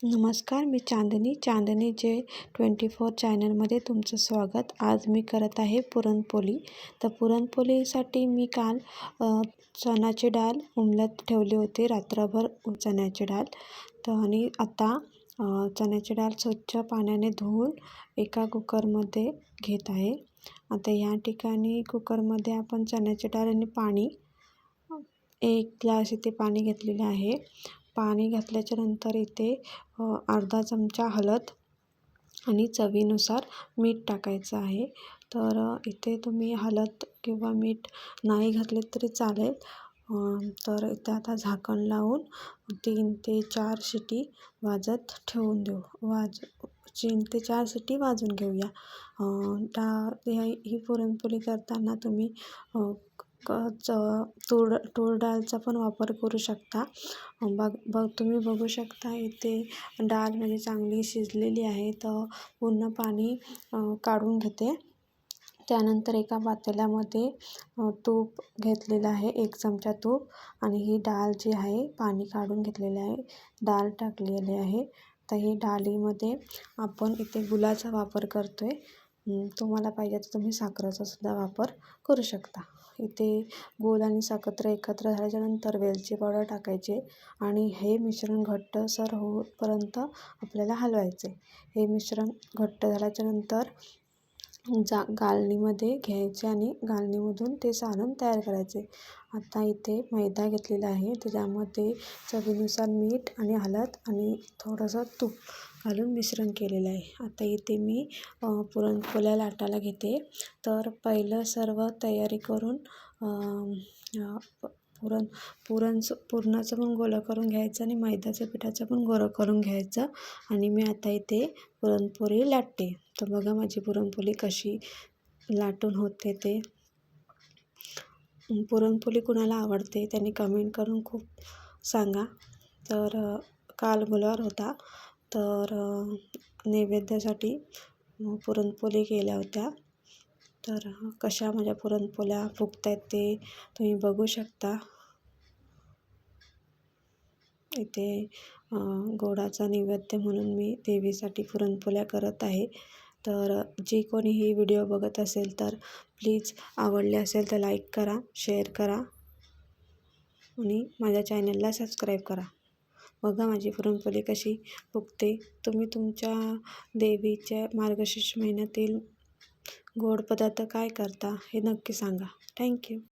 नमस्कार मी चांदनी. चांदनी जे twenty four चॅनलमध्ये तुमचं स्वागत. आज मी करत आहे पुरणपोळी. तर पुरणपोळीसाठी मी काल चण्याची डाळ उमलत ठेवली होती. रात्रभर चण्याची डाळ. तर आणि आता चण्याची डाळ स्वच्छ पाण्याने धुवून एका कुकरमध्ये घेत आहे. आता या ठिकाणी कुकरमध्ये आपण चण्याची डाळ आणि पाणी एक ग्लास इथे पाणी घेतलेलं आहे. पाणी घातल्याच्या नंतर इथे अर्धा चमचा हळद आणि चवीनुसार मीठ टाकायचं आहे. तर इथे तुम्ही हळद किंवा मीठ नाही घातले तरी चालेल. तर इथे आता झाकण लावून तीन ते चार शिटी वाजत ठेवून देऊ. वाज तीन ते चार सिटी वाजून घेऊया. डा ही पुरणपोळी करताना तुम्ही च तूर तूर डाळचा पण वापर करू शकता. बघ बघ तुम्ही बघू शकता इथे डाळ म्हणजे चांगली शिजलेली आहे. तर पूर्ण पाणी काढून घेते. त्यानंतर एका पातेल्यामध्ये तूप घेतलेलं आहे एक चमचा तूप. आणि ही डाळ जी आहे पाणी काढून घेतलेली आहे. डाळ टाकलेली आहे. तर ही डाळीमध्ये आपण इथे गुलाचा वापर करतो आहे तुम्हाला पाहिजे तर तुम्ही साखरेचा सुद्धा वापर करू शकता. इथे गूळ आणि साखर एकत्र झाल्याच्यानंतर वेलची पावडर टाकायचे आणि हे मिश्रण घट्टसर होईपर्यंत आपल्याला हलवायचे. हे मिश्रण घट्ट झाल्याच्यानंतर जा गाळणीमध्ये घ्यायचे आणि गाळणीमधून ते सारण तयार करायचे. आता इथे मैदा घेतलेला आहे. त्याच्यामध्ये चवीनुसार मीठ आणि हळद आणि थोडंसं तूप घालून मिश्रण केलेलं आहे. आता इथे मी पुरणपोळ्या लाटायला घेते. तर पहिलं सर्व तयारी करून पुरण पुरणचं पुरणाचं पण गोळा करून घ्यायचं आणि मैद्याच्या पिठाचं पण गोळा करून घ्यायचं. आणि मी आता इथे पुरणपोळी लाटते. तर बघा माझी पुरणपोळी कशी लाटून होते ते. पुरणपोळी कुणाला आवडते त्यांनी कमेंट करून खूप सांगा. तर काल गुरुवार होता. तर नैवेद्यासाठी पुरणपोळी केल्या होत्या. तर कशा माझ्या पुरणपोळ्या फुगत आहेत ते तुम्ही बघू शकता. इथे गोडाचा नैवेद्य म्हणून मी देवीसाठी पुरणपोळ्या करत आहे. तर जे कोणी ही व्हिडिओ बघत असेल तर प्लीज आवडले असेल तर लाईक करा शेअर करा आणि माझ्या चॅनलला सबस्क्राईब करा. बघा माझी पुरणपोळी कशी फुगते. तुम्ही तुमच्या देवीच्या मार्गशीर्ष महिन्यातील गोड पदार्थ काय करता हे नक्की सांगा. थँक्यू